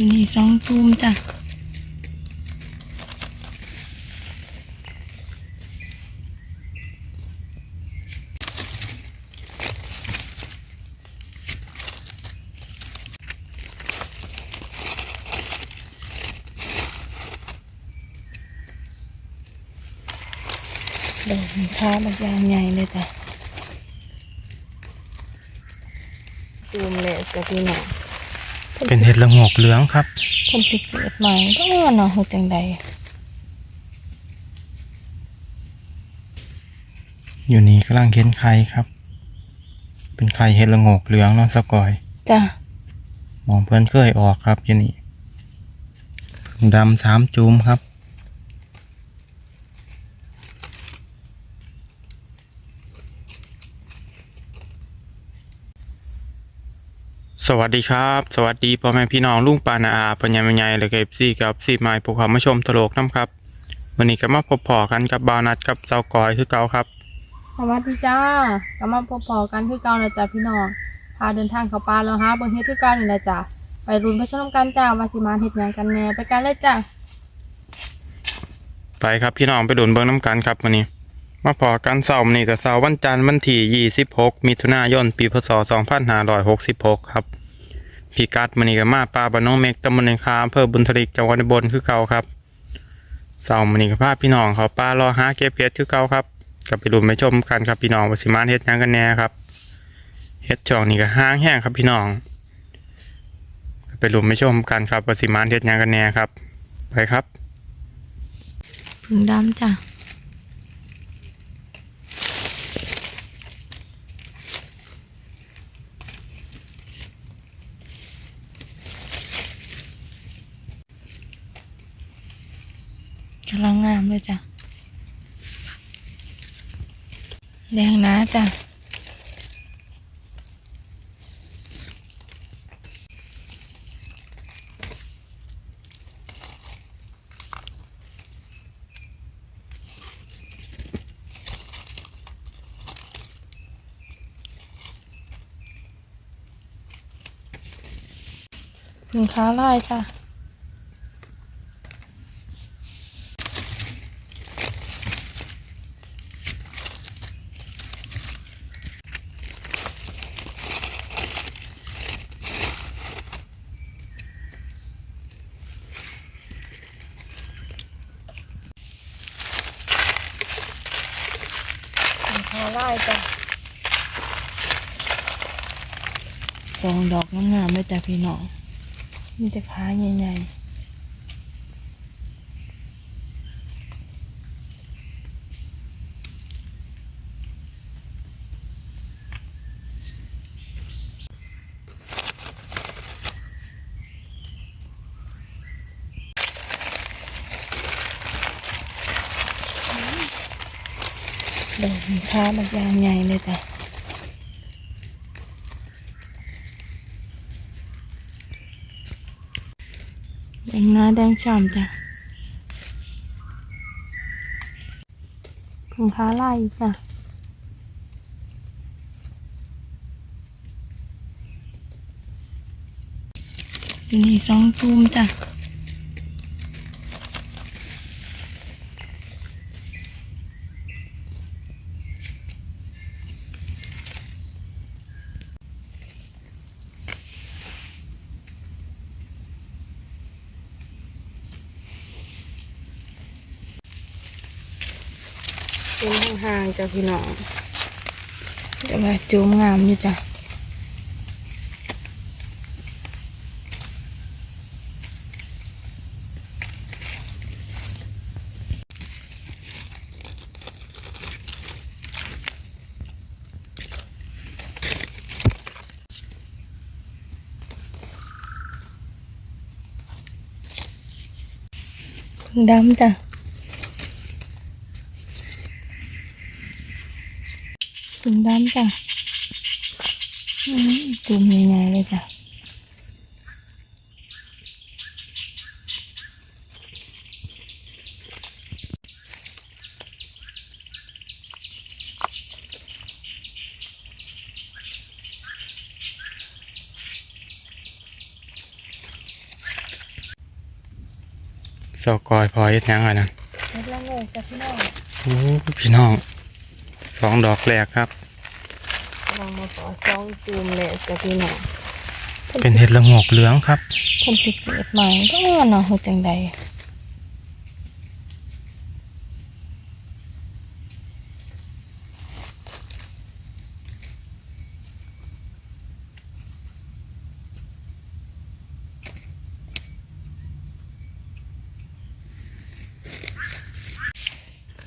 อยู่นี่สองทุ่มจ้ะดอกมีค้าบักยางใหญ่เลยจ้ะตูมเลยกับพี่น้อง เป็นเห็ดละโงกเหลืองครับเพิ่นสิเกิดใหม่ก็เนาะเฮ็ดจังใดอยู่นี่กำลังเห็นไข่ครับ เป็นไข่เห็ดละโงกเหลืองเนาะสกอยจ้ะมองเพื่อนเคยออกครับอยู่นี่ผึ่งดำสามจูมครับ สวัสดีครับ สวัสดีพ่อแม่พี่น้องลุงปานาอาปัญญาใหญ่และเก็บซี่กับซีไม้ผู้ความมาชมตลกน้ำครับวันนี้ก็มาพบพอกันกับบาวนัดกับเจ้ากอยคือเก่าครับสวัสดีจ้าก็มาพบพอกันคือเก่าแล้วจ้ะพี่น้องพาเดินทางเข้าป่าแล้วฮะเบิ่งเฮ็ดคือเก่านี่แหละจ้ะไปรุนไปชมกันจ้าว่าสิมาเฮ็ดหยังกันแหน่ไปกันเลยจ้ะไปครับพี่น้องไปดุนเบิ้งน้ำกันครับวันนี้ มาพอกันเสาร์นี้กับเสาร์วันจันทร์วันที่26มิถุนายน ปีพศ2566 ครับ พี่กัดมันนี้กับมาปลาบ้านน้องเมกตำบลในคาอำเภอบุญทลิกจังหวัดอุบลคือเก่าครับเสาร์มันนี้กับพาพี่น้องเขาปลารอหาเก็บเห็ดคือเก่าครับกับไปดุนไปชมกันครับพี่น้องวสิมาเฮ็ดยังกันแน่ครับเฮ็ดช่องนี้ก็ห้างแห้งครับพี่น้องไปดุนไปชมกันครับวสิมาเฮ็ดยังกันแน่ครับ ไปครับผึ่งดำจ้ะกำลังงามเลยจ้ะ แดงนะจ้ะสินค้าลายจ้ะ สินค้าลายจ้ะสองดอกงามๆเลยจ้ะพี่น้องมีแต่ขาใหญ่ๆ ดอกมีขาบักยางใหญ่เลยจ้ะแดงหน้าแดงฉ่ำจ้ะผงค้าไล่จ้ะดูนี่สองทุ่มจ้ะ เป็นห่างๆจ้ะพี่น้องแต่ว่าจูมงามอยู่จ้ะดำจ้ะ ถึงด้านจ้ะอืมจุ่มใหญ่ๆเลยจ้ะเสากอยพอเฮ็ดหยังอะนะเฮ็ดละโงกจ้ะพี่น้องโอ้พี่น้อง สองดอกแรกครับลองมาขอซองจูมเลยจ้ะพี่น้องเป็นเห็ดละโงกเหลืองครับเพิ่นสิเกิดใหม่ก็เนาะเฮ็ดจังใด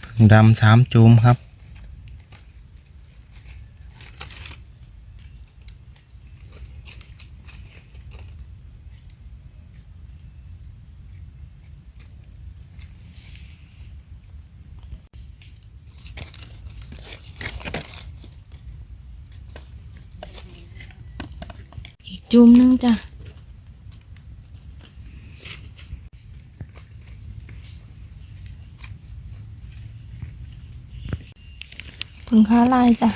ผึ่งดำสามจูมครับ จุ่มหนึงจ้ะผึ่งค้าลายจ้ะ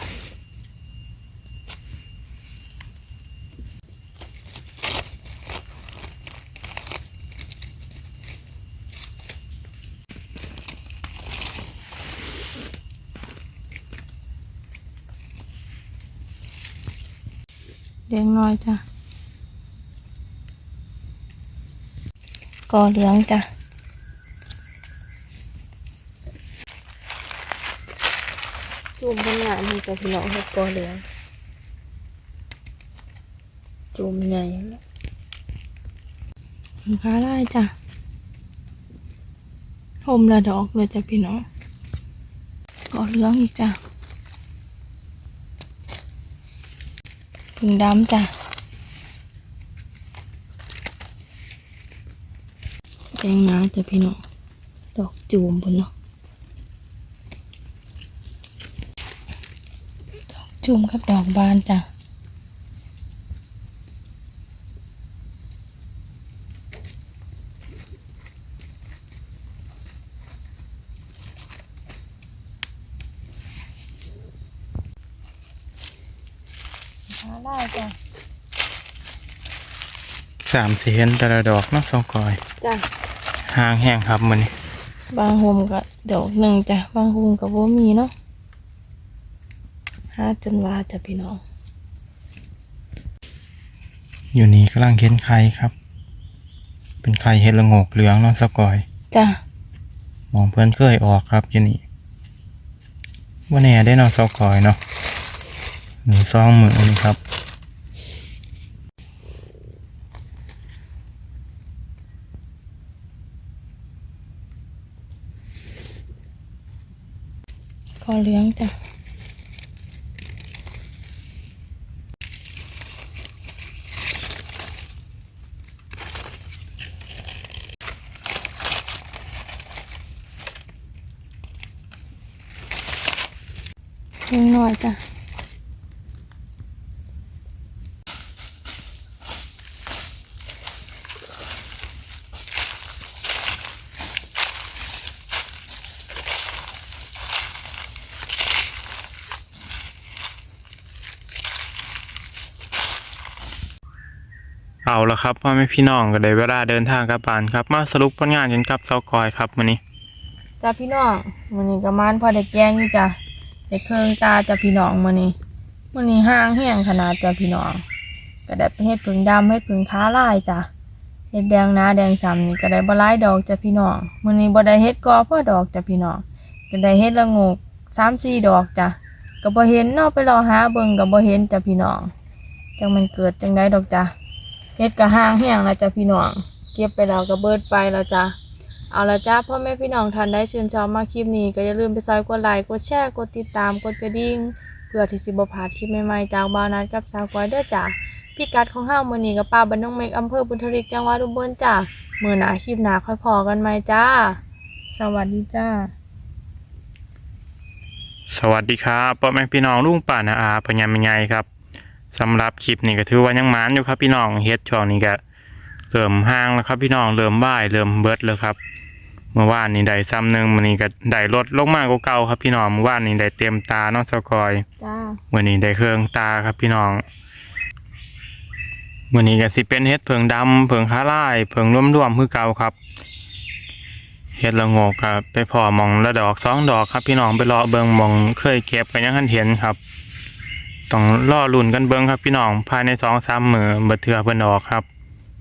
แดงน้อยจ้ะ อเหลืองจ้ะจุ่มบนงานนี่จ้ะพี่น้องเฮ็ดกอเหลือง จุ่มใหญ่แล้วขาได้จ้ะทมละดอกเลยจ้ะพี่น้องกอเหลืองอีกจ้ะผึ่งดำจ้ะแด งน้ำจ้ะพี่น้องดอกจูมบนเนาะดอกจูมกับดอกบานจ้ะหาได้จ้ะสามสีเห็นแต่ละดอกเนาะเสากอย จ้ะ ห่างแห้งครับมันนี้บางโฮมก็ดอกหนึ่งจ้ะบางโฮมก็บ่มีเนาะหาจนว่าจ้ะพี่น้อง อยู่นี่กำลังเห็นไข่ครับ เป็นไข่เห็ดละโงกเหลืองเนาะเสากอย จ้ะมองเพื่อนเคยออกครับอยู่นี่ว่าแน่ได้เนาะเสากอยเนาะหนึ่งซองมือนี่ครับ อเลี้ยงจ้ะเลี้ยงน้อยจ้ะ เอาละครับพ่อแม่พี่น้องก็ได้เวลาเดินทางกลับบ้านครับ มาสรุปผลงานกันครับเสากอยครับมื้อนี้จ้าพี่น้องมื้อนี้ก็มานพอได้แกงอยู่จ้ะได้เครื่องตาจ้ะพี่น้องมื้อนี้มื้อนี้ห่างแห้งขนาดจ้ะพี่น้องก็ได้เฮ็ดผึ่งดำเฮ็ดผึ่งค้าลายจ้ะเฮ็ดแดงนาแดงซ้ำนี่ก็ได้บ่หลายดอกจ้ะพี่น้องมื้อนี้บ่ได้เฮ็ดกอพ่อดอกจ้ะพี่น้องก็ได้เฮ็ดละงก3-4ดอกจ้ะก็บ่เห็นเนาะไปรอหาเบิ่งก็บ่เห็นจ้ะพี่น้องจังมันเกิดจังไดดอกจ้ะ เฮ็ดก็ห่างแห้งแล้วจ้ะพี่น้อง เก็บไปแล้วก็เบิดไปแล้วจ้ะเอาละจ้าพ่อแม่พี่น้องท่านได้ชื่นชอบมาคลิปนี้ก็อย่าลืมไปซอยกดไลค์กดแชร์กดติดตามกดกระดิ่งเพื่อที่สิบ่พลาดคลิปใหม่ๆจากบาวนัดกับสาวก้อยเด้อจ้าพิกัดของเฮามื้อนี้กับป้าบ้านน้องเมกอำเภอบุญทลิกจังหวัดอุบลจ้ามื้อหนาคลิปหนาค่อยพอกันใหมจ้า สวัสดีจ้า สวัสดีครับพ่อแม่พี่น้องลุงป่านาอาพญามิไงครับ สำหรับคลิปนี้ก็ถือว่ายังหมานอยู่ครับพี่น้องเฮ็ดช่วงนี้ก็เริ่มห่างแล้วครับพี่น้องเริ่มบ่ายเริ่มเบิดแล้วครับ เมื่อวานนี้ได้ซ้ำหนึ่งมื้อนี้ก็ได้ลดลงมากกว่าเก่าครับพี่น้องเมื่อวานนี้ได้เต็มตาเนาะเจ้ากอยจ้ามื้อนี้ได้เครื่องตาครับพี่น้องมื้อนี้ก็สิเป็นเฮ็ดเพิงดำเพิงค้าลายเพิงร่วมๆคือเก่าครับเฮ็ดละโงกก็ไปพอหมองละดอกสองดอกครับพี่น้องไปรอเบิ่งหมองเคยเก็บกันยังทันเห็นครับ ต้องรอลุ้นกันเบิ่งครับพี่น้องภายใน2-3มื้อบ่เทือเพิ่นออกครับ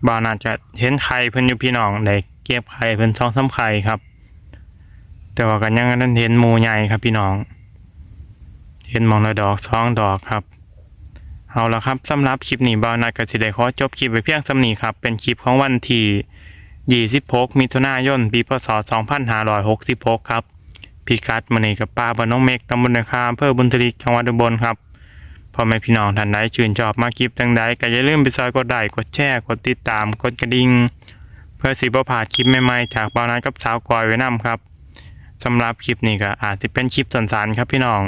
บ่าวน่าจะเห็นไข่เพิ่นอยู่พี่น้องได้เก็บไข่เพิ่น2-3ไข่ครับ แต่ว่าก็ยังนั้นเห็นหมูใหญ่ครับพี่น้อง เห็นมองละดอกสองดอกครับเอาละครับสำหรับคลิปนี้บ่าวนัดก็สิได้ขอจบคลิปไว้เพียงสำนี้ครับ เป็นคลิปของวันที่26มิถุนายนปีพศ2566ครับพิกัดมื้อนี้กับป้าบ้านน้องเมกตำบลนาคาอำเภอบุญทลิกจังหวัดอุบลครับ พ่อแม่พี่น้องท่านใดชื่นชอบมาคลิปจังใดก็อย่าลืมไปซอยกดไลค์กดแชร์กดติดตามกดกระดิ่งเพื่อสิบผ่าคลิปใหม่ๆจากบ่านัดกับสาวกอยไว้นํครับสำหรับคลิปนี้ก็อาจสิเป็นคลิปสั้นๆครับพี่น้อง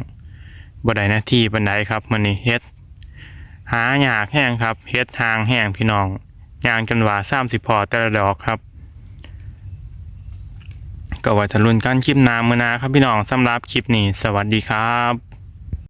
บ่ได้หน้าที่ปานใดครับมื้อนี้เฮ็ดหาหยากแห้งครับเฮ็ดทางแห้งพี่น้องยางจนว่าสามสิบพอแต่ละดอกครับก็ไว้ทะลุนกันคลิปน้ามือนาครับพี่น้องสำหรับคลิปนี้ สวัสดีครับ